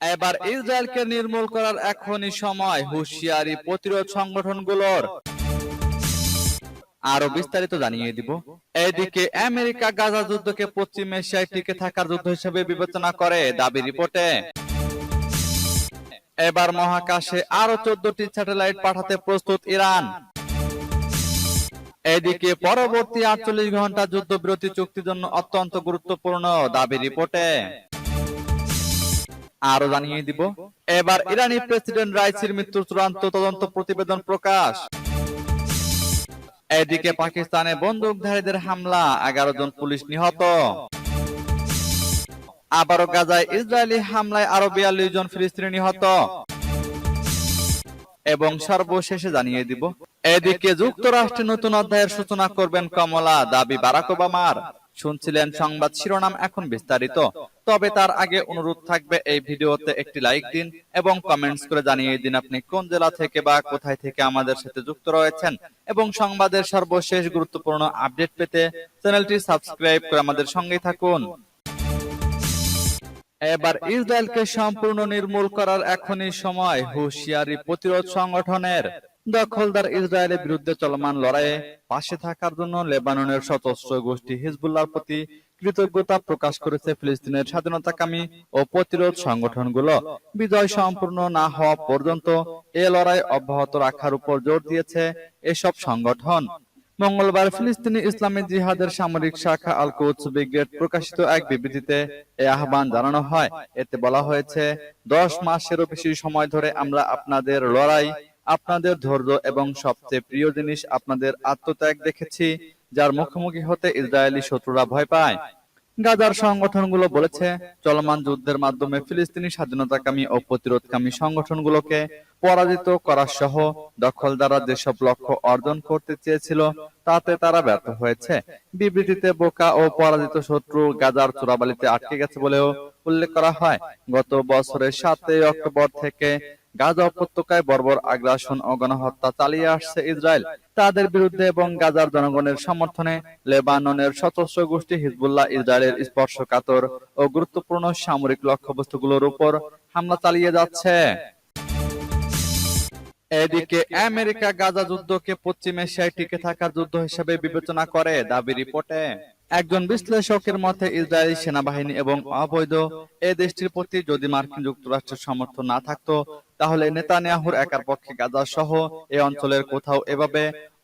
এবার ইসরায়েলকে নির্মূল করার এখনই সময় হুঁশিয়ারি প্রতিরোধ সংগঠনগুলোর। আরও বিস্তারিত জানিয়ে দিব। এদিকে আমেরিকা গাজা যুদ্ধকে পশ্চিম এশিয়ায় টিকে থাকার যুদ্ধ হিসেবে বিবেচনা করে দাবি রিপোর্টে। এবার মহাকাশে আরও চোদ্দটি স্যাটেলাইট পাঠাতে প্রস্তুত ইরান। এদিকে পরবর্তী আটচল্লিশ ঘণ্টা যুদ্ধবিরতি চুক্তির জন্য অত্যন্ত গুরুত্বপূর্ণ দাবি রিপোর্টে। আরও জানিয়ে দিব। এবার ইরানি প্রেসিডেন্ট রাইসির মৃত্যুর চূড়ান্ত তদন্ত প্রতিবেদন প্রকাশ। এদিকে পাকিস্তানে বন্দুকধারীদের হামলা, এগারো জন পুলিশ নিহত। আবারও গাজায় ইসরায়েলি হামলায় আরও বিয়াল্লিশ জন ফিলিস্তিনি নিহত। এবং সর্বশেষে জানিয়ে দিব, এদিকে যুক্তরাষ্ট্রে নতুন অধ্যায়ের সূচনা করবেন কমলা, দাবি বারাক ওবামার। শুনছিলেন সংবাদ শিরোনাম এখন বিস্তারিত। তবে তার আগে অনুরোধ থাকবে এই ভিডিওতে একটি লাইক দিন এবং কমেন্টস করে জানিয়ে দিন আপনি কোন জেলা থেকে বা কোথায় থেকে আমাদের সাথে যুক্ত রয়েছেন। এবং সংবাদের সর্বশেষ গুরুত্বপূর্ণ আপডেট পেতে চ্যানেলটি সাবস্ক্রাইব করে আমাদের সঙ্গেই থাকুন। এবার ইসরায়েলকে সম্পূর্ণ নির্মূল করার এখনই সময় হুঁশিয়ারি প্রতিরোধ সংগঠনের। দখলদার ইসরায়েলের বিরুদ্ধে চলমান লড়াইয়ে পাশে থাকার জন্য লেবাননের সশস্ত্র গোষ্ঠী হিজবুল্লাহর প্রতি কৃতজ্ঞতা প্রকাশ করেছে ফিলিস্তিনের স্বাধীনতাকামী ও প্রতিরোধ সংগঠনগুলো। বিজয় সম্পূর্ণ না হওয়া পর্যন্ত এ লড়াই অব্যাহত রাখার উপর জোর দিয়েছে এসব সংগঠন। মঙ্গলবার ফিলিস্তিনি ইসলামী জিহাদের সামরিক শাখা আল কুদস ব্রিগেড প্রকাশিত এক বিবৃতিতে এ আহ্বান জানানো হয়। এতে বলা হয়েছে, দশ মাসেরও বেশি সময় ধরে আমরা আপনাদের লড়াই আপনাদের ধৈর্য এবং সবচেয়ে প্রিয় জিনিস আপনাদের আত্মত্যাগ দেখেছি, যার মুখোমুখি হতে ইসরায়েলি শত্রুরা ভয় পায়। গাজার সংগঠনগুলো বলেছে, চলমান যুদ্ধের মাধ্যমে ফিলিস্তিনি স্বাধীনতাকামী ও প্রতিরোধকামী সংগঠনগুলোকে পরাজিত করা সহ দখলদাররা যেসব লক্ষ্য অর্জন করতে চেয়েছিল, তাতে তারা ব্যর্থ হয়েছে। বিবৃতিতে বোকা ও পরাজিত শত্রু গাজার চোরাবালিতে আটকে গেছে বলেও উল্লেখ করা হয়। গত বছরের সাতই অক্টোবর থেকে গাজা উপত্যকায় বর্বর আগ্রাসন ও গণহত্যা চালিয়ে আসছে ইসরায়েল। তাদের বিরুদ্ধে এবং গাজার জনগণের সমর্থনে লেবাননের সশস্ত্র গোষ্ঠী হিজবুল্লাহ ইসরায়েলের স্পর্শকাতর ও গুরুত্বপূর্ণ সামরিক লক্ষ্যবস্তুগুলোর উপর হামলা চালিয়ে যাচ্ছে। এদিকে আমেরিকা গাজা যুদ্ধকে পশ্চিম এশিয়ায় টিকে থাকার যুদ্ধ হিসেবে বিবেচনা করে দাবি রিপোর্টে। একজন বিশ্লেষকের মতে, ইসরায়েলি সেনাবাহিনী এবং অবৈধ এ দেশটির প্রতি যদি মার্কিন যুক্তরাষ্ট্রের সমর্থন না থাকতো তাহলে নেতানিয়াহুর একার পক্ষে গাজা সহ এ অঞ্চলের কোথাও এভাবে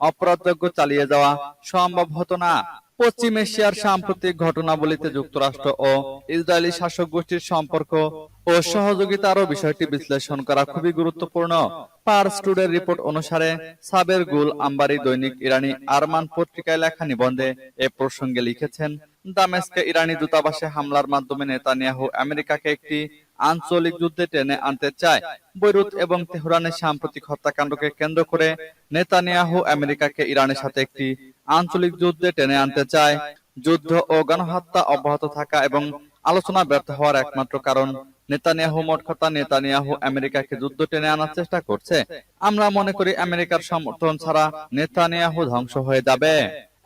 অপরাধযোগ্য চালিয়ে যাওয়া সম্ভব হতো না। পশ্চিম এশিয়ার সাম্প্রতিক ঘটনাবলিতে যুক্তরাষ্ট্র ও ইসরায়েলি শাসক গোষ্ঠীর সম্পর্ক ও সহযোগিতারও বিষয়টি বিশ্লেষণ করা খুবই গুরুত্বপূর্ণ। পার স্টুডের রিপোর্ট অনুসারে সাবের গুল আম্বারি দৈনিক ইরানি আরমান পত্রিকায় লেখা নিবন্ধে এ প্রসঙ্গে লিখেছেন, দামেস্কে ইরানি দূতাবাসে হামলার মাধ্যমে নেতানিয়াহু আমেরিকাকে একটি আঞ্চলিক যুদ্ধে টেনে আনতে চায়। বৈরুত এবং তেহরানের সাম্প্রতিক হত্যাকাণ্ডকে কেন্দ্র করে নেতানিয়াহু আমেরিকাকে ইরানের সাথে একটি আঞ্চলিক যুদ্ধে টেনে আনতে চায়। যুদ্ধ ও গণহত্যা অব্যাহত থাকা এবং আলোচনা ব্যর্থ হওয়ার একমাত্র কারণ নেতানিয়াহু মোট কথা নেতানিয়াহু আমেরিকাকে যুদ্ধ টেনে আনার চেষ্টা করছে। আমরা মনে করি আমেরিকার সমর্থন ছাড়া নেতানিয়াহু ধ্বংস হয়ে যাবে।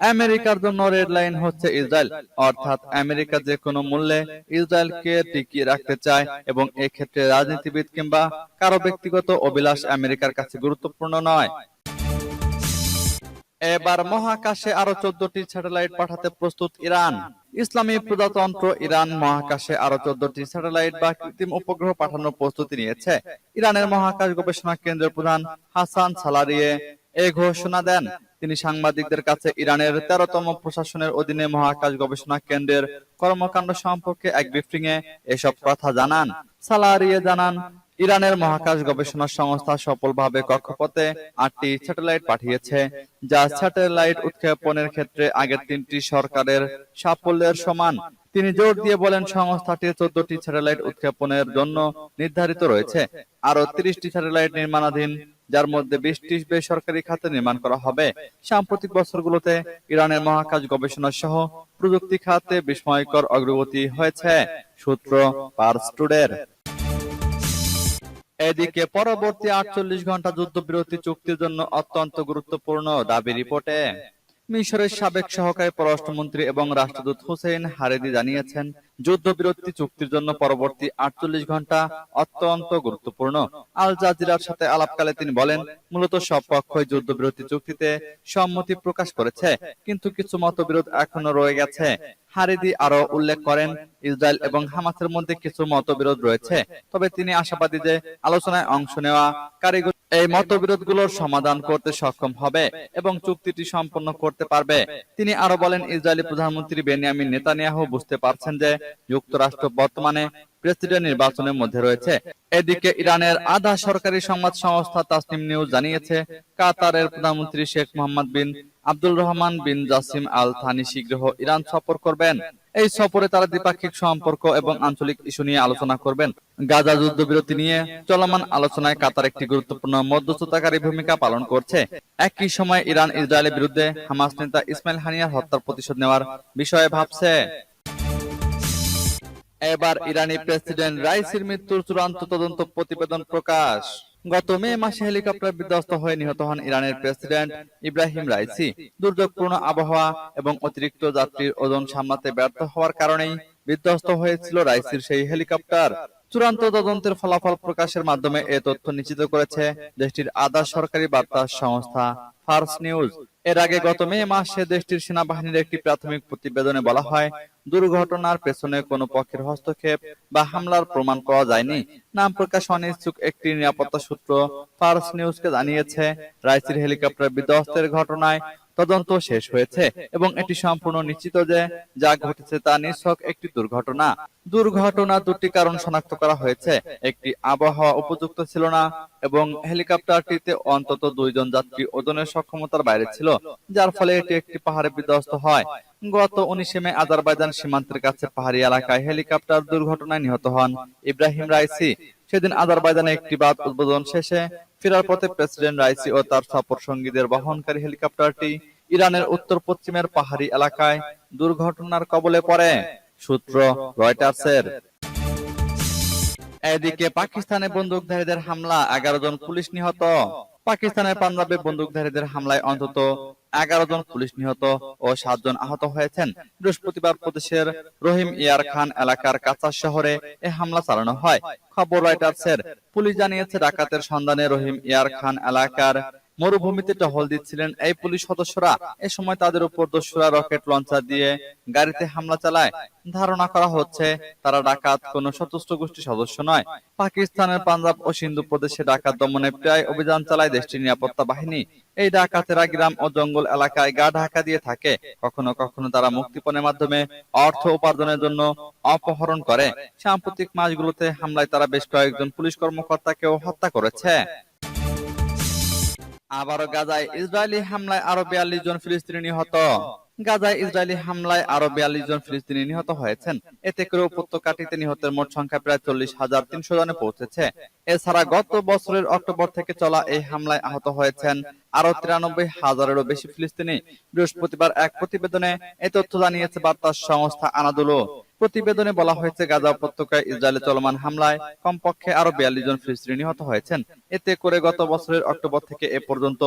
আমেরিকার জন্য রেড লাইন হচ্ছে ইসরায়েল। অর্থাৎ আমেরিকা যে কোনো মূল্যে ইসরায়েলকে টিকিয়ে রাখতে চায় এবং এক্ষেত্রে রাজনীতিবিদ কিংবা কারও ব্যক্তিগত অভিলাষ আমেরিকার কাছে গুরুত্বপূর্ণ নয়। এবার মহাকাশে আরও চোদ্দটি স্যাটেলাইট পাঠাতে প্রস্তুত ইরান। ইসলামী প্রজাতন্ত্র ইরান মহাকাশে আরও চোদ্দটি স্যাটেলাইট বা কৃত্রিম উপগ্রহ পাঠানোর প্রস্তুতি নিয়েছে। ইরানের মহাকাশ গবেষণা কেন্দ্রের প্রধান হাসান সালারিয়ে এ ঘোষণা দেন। তিনি সাংবাদিকদের কাছে ইরানের তেরোতম প্রশাসনের অধীনে মহাকাশ গবেষণা কেন্দ্রের কর্মকাণ্ড সম্পর্কে এক ব্রিফিং এ এসব কথা জানান। সালারিয়ে জানান, ইরানের মহাকাশ গবেষণা সংস্থা সফলভাবে কক্ষপথে আটটি স্যাটেলাইট পাঠিয়েছে, যা স্যাটেলাইট উৎক্ষেপণের ক্ষেত্রে আগের তিনটি সরকারের সাফল্যের সমান। তিনি জোর দিয়ে বলেন, সংস্থাটি চোদ্দটি স্যাটেলাইট উৎক্ষেপণের জন্য নির্ধারিত রয়েছে। আরও তিরিশটি স্যাটেলাইট নির্মাণাধীন যার মধ্যে বিশটি বেসরকারি খাতে নির্মাণ করা হবে। সাম্প্রতিক বছরগুলোতে ইরানের মহাকাশ গবেষণা সহ প্রযুক্তি খাতে বিস্ময়কর অগ্রগতি হয়েছে, সূত্র পার্স টুডের। এদিকে পরবর্তী আটচল্লিশ ঘণ্টা যুদ্ধবিরতি চুক্তির জন্য অত্যন্ত গুরুত্বপূর্ণ দাবি রিপোর্টে। মিশরের সাবেক সহকারী পররাষ্ট্রমন্ত্রী এবং রাষ্ট্রদূত হুসেইন হারেদি জানিয়েছেন যুদ্ধবিরতি চুক্তির জন্য পরবর্তী আটচল্লিশ ঘণ্টা অত্যন্ত গুরুত্বপূর্ণ। আল জাজিরার সাথে আলাপকালে তিনি বলেন, মূলত সব পক্ষই যুদ্ধবিরতি চুক্তিতে সম্মতি প্রকাশ করেছে, কিন্তু কিছু মতবিরোধ এখনও রয়ে গেছে। হারিদি আরও উল্লেখ করেন, ইসরায়েল এবং হামাসের মধ্যে কিছু মতবিরোধ রয়েছে, তবে তিনি আশাবাদী যে আলোচনায় অংশ নেওয়া কারিগর এই মতবিরোধগুলোর সমাধান করতে সক্ষম হবে এবং চুক্তিটি সম্পন্ন করতে পারবে। তিনি আরও বলেন, ইসরায়েলি প্রধানমন্ত্রী বেনিয়ামিন নেতানিয়াহু বুঝতে পারছেন যে যুক্তরাষ্ট্র বর্তমানে প্রেসিডেন্ট নির্বাচনের মধ্যে রয়েছে। এদিকে ইরানের আধা সরকারি সংবাদ সংস্থা তাসনিম নিউজ জানিয়েছে, কাতারের প্রধানমন্ত্রী Sheikh Mohammed bin Abdul Rahman bin Jassim Al Thani শীঘ্র ইরান সফর করবেন। এই সফরে তারা দ্বিপাক্ষিক সম্পর্ক এবং আঞ্চলিক ইস্যু নিয়ে আলোচনা করবেন। গাজা যুদ্ধবিরতি নিয়ে চলমান আলোচনায় কাতার একটি গুরুত্বপূর্ণ মধ্যস্থতাকারী ভূমিকা পালন করছে। একই সময় ইরান ইসরায়েলের বিরুদ্ধে হামাস নেতা ইসমাইল হানিয়ার হত্যার প্রতিশোধ নেওয়ার বিষয়ে ভাবছে। এবার ইরানি প্রেসিডেন্ট রাইসির মৃত্যুর চূড়ান্ত তদন্ত প্রতিবেদন প্রকাশ। গত মে মাসে হেলিকপ্টার বিধ্বস্ত হয়ে নিহত হন ইরানের প্রেসিডেন্ট ইব্রাহিম রাইসি। দুর্যোগপূর্ণ আবহাওয়া এবং অতিরিক্ত যাত্রীর ওজন সামলাতে ব্যর্থ হওয়ার কারণেই বিধ্বস্ত হয়েছিল রাইসির সেই হেলিকপ্টার। চূড়ান্ত তদন্তের ফলাফল প্রকাশের মাধ্যমে এ তথ্য নিশ্চিত করেছে দেশটির আধা সরকারি বার্তা সংস্থা ফার্স নিউজ। এর আগে গত মে মাসে দেশটির সেনাবাহিনীর একটি প্রাথমিক প্রতিবেদনে বলা হয়, দুর্ঘটনার পেছনে কোনো পক্ষের হস্তক্ষেপ বা হামলার প্রমাণ পাওয়া যায়নি। নাম প্রকাশ অনিচ্ছুক একটি নিরাপত্তা সূত্র ফার্স নিউজকে জানিয়েছে রাইসির হেলিকপ্টার বিধ্বস্তের ঘটনায় তদন্ত শেষ হয়েছে এবং এটি সম্পূর্ণ নিশ্চিত যে যা ঘটেছে তা নিছক একটি দুর্ঘটনা। দুর্ঘটনা দুটি কারণ শনাক্ত করা হয়েছে। একটি আবহাওয়া উপযুক্ত ছিল না এবং হেলিকপ্টারটিতে অন্তত দুইজন যাত্রী ওজনের সক্ষমতার বাইরে ছিল, যার ফলে এটি একটি পাহাড়ে বিধ্বস্ত হয়। গত উনিশে মে আজারবাইজান সীমান্তের কাছে পাহাড়ি এলাকায় হেলিকপ্টার দুর্ঘটনায় নিহত হন ইব্রাহিম রাইসি। সেদিন আজারবাইজানে একটি বাদ উদ্বোধন শেষে ফেরার পথে প্রেসিডেন্ট রাইসি ও তার সফর সঙ্গীদের বহনকারী হেলিকপ্টারটি ইরানের উত্তর পশ্চিমের পাহাড়ি এলাকায় দুর্ঘটনার কবলে পড়ে, সূত্র রয়টার্সের। এদিকে পাকিস্তানে বন্দুকধারীদের হামলা এগারো জন পুলিশ নিহত। পাকিস্তানের পাঞ্জাবে বন্দুকধারীদের হামলায় অন্তত এগারো জন পুলিশ নিহত ও সাতজন আহত হয়েছেন। বৃহস্পতিবার প্রদেশের রহিম ইয়ার খান এলাকার কাঁচা শহরে এ হামলা চালানো হয়। খবর রয়টার্সের পুলিশ জানিয়েছে, ডাকাতের সন্ধানে রহিম ইয়ার খান এলাকার মরুভূমিতে টহল দিচ্ছিলেন এই পুলিশ সদস্যরা। এ সময় তাদের উপর দস্যুরা রকেট লঞ্চার দিয়ে গাড়িতে হামলা চালায়। ধারণা করা হচ্ছে, তারা ডাকাত কোন সশস্ত্র গোষ্ঠীর সদস্য নয়। পাকিস্তানের পাঞ্জাব ও সিন্ধু প্রদেশে ডাকাত দমনে প্রায় অভিযান চালায় দেশটির নিরাপত্তা বাহিনী। এই ডাকাতেরা গ্রাম ও জঙ্গল এলাকায় গা ঢাকা দিয়ে থাকে। কখনো কখনো তারা মুক্তিপণের মাধ্যমে অর্থ উপার্জনের জন্য অপহরণ করে। সাম্প্রতিক মাসগুলোতে হামলায় তারা বেশ কয়েকজন পুলিশ কর্মকর্তাকেও হত্যা করেছে। আবারও গাজায় ইসরায়েলি হামলায় আরও বিয়াল্লিশ জন ফিলিস্তিনি নিহত। গাজায় ইসরায়েলি হামলায় আরও বিয়াল্লিশ জন ফিলিস্তিনি নিহত হয়েছেন। এতে করে উপত্যকাটিতে নিহতের মোট সংখ্যা প্রায় চল্লিশ হাজার তিনশো জনে পৌঁছেছে। এছাড়া গত বছরের অক্টোবর থেকে চলা এই হামলায় আহত হয়েছেন আরও তিরানব্বই হাজারেরও বেশি ফিলিস্তিনি বৃহস্পতিবার এক প্রতিবেদনে এই তথ্য জানিয়েছে বার্তা সংস্থা আনাদুলো। প্রতিবেদনে বলা হয়েছে গাজা উপত্যকায় ইসরায়েলে চলমান হামলায় কমপক্ষে আরও বিয়াল্লিশ জন ফিলিস্তিনি নিহত হয়েছেন। এতে করে গত বছরের অক্টোবর থেকে এ পর্যন্ত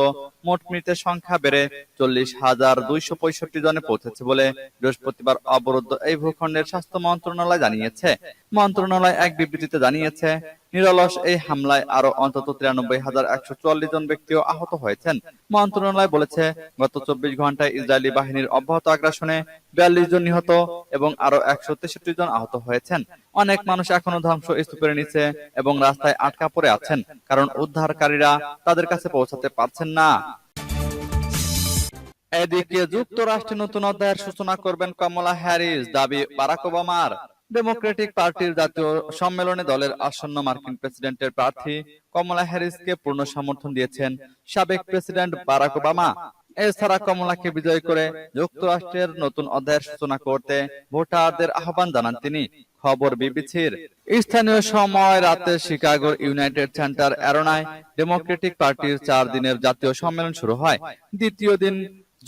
মোট মৃতের সংখ্যা বেড়ে চল্লিশ হাজার দুইশো পঁয়ষট্টি জনে পৌঁছেছে বলে বৃহস্পতিবার অবরুদ্ধ এই ভূখণ্ডের স্বাস্থ্য মন্ত্রণালয় জানিয়েছে। মন্ত্রণালয় এক বিবৃতিতে জানিয়েছে নিরলস এই হামলায় আরও অন্তত তিরানব্বই হাজার একশো চুয়াল্লিশ জন ব্যক্তিও আহত হয়েছেন। মন্ত্রণালয় বলেছে, গত চব্বিশ ঘন্টায় ইসরায়েলি বাহিনীর অব্যাহত আগ্রাসনে বিয়াল্লিশ জন নিহত এবং আরও একশো তেষট্টি জন আহত হয়েছেন। অনেক মানুষ এখনও ধ্বংস স্তূপের নিচে এবং রাস্তায় আটকা পড়ে আছেন, কারণ উদ্ধারকারীরা তাদের কাছে পৌঁছাতে পারছেন না। এদিকে যুক্তরাষ্ট্রে নতুন অধ্যায়ের সূচনা করবেন কমলা হ্যারিস, দাবি বারাক ওবামার। ডেমোক্রেটিক পার্টির জাতীয় সম্মেলনে দলের আসন্ন মার্কিন প্রেসিডেন্টের প্রার্থী কমলা হ্যারিসকে পূর্ণ সমর্থন দিয়েছেন সাবেক প্রেসিডেন্ট বারাক ওবামা। এছাড়া কমলাকে বিজয় করে যুক্তরাষ্ট্রের নতুন অধ্যায়ের সূচনা করতে ভোটারদের আহ্বান জানান তিনি। খবর বিবিসির। স্থানীয় সময় রাতে শিকাগোর ইউনাইটেড সেন্টার অ্যারোনায় ডেমোক্রেটিক পার্টির চার দিনের জাতীয় সম্মেলন শুরু হয়। দ্বিতীয় দিন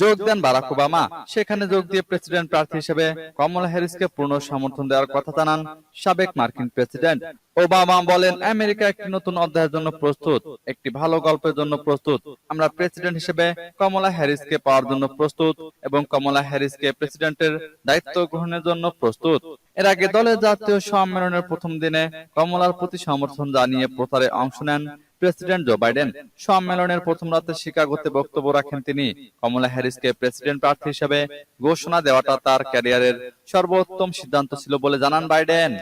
যোগ দেন বারাক ওবামা। সেখানে যোগ দিয়ে প্রেসিডেন্ট প্রার্থী হিসেবে কমলা হ্যারিসকে পূর্ণ সমর্থন দেওয়ার কথা জানান সাবেক মার্কিন প্রেসিডেন্ট। ওবামা বলেন আমেরিকা একটি নতুন অধ্যায়ের জন্য প্রস্তুত। একটি ভালো গল্পের জন্য প্রস্তুত। আমরা প্রেসিডেন্ট হিসেবে কমলা হ্যারিসকে পাওয়ার জন্য প্রস্তুত এবং কমলা হ্যারিসকে প্রেসিডেন্টের দায়িত্ব গ্রহণের জন্য প্রস্তুত। এর আগে দলের জাতীয় সম্মেলনের প্রথম দিনে কমলার প্রতি সমর্থন জানিয়ে প্রচারে অংশ নেন। প্রেসিডেন্ট জো বাইডেন সম্মেলনের প্রথম রাতে শিকাগোতে বক্তব্য রাখেন তিনি। কমলা হ্যারিসকে প্রেসিডেন্ট প্রার্থী হিসেবে ঘোষণা দেওয়াটা তার ক্যারিয়ারের সর্বোত্তম সিদ্ধান্ত ছিল বলে জানান বাইডেন।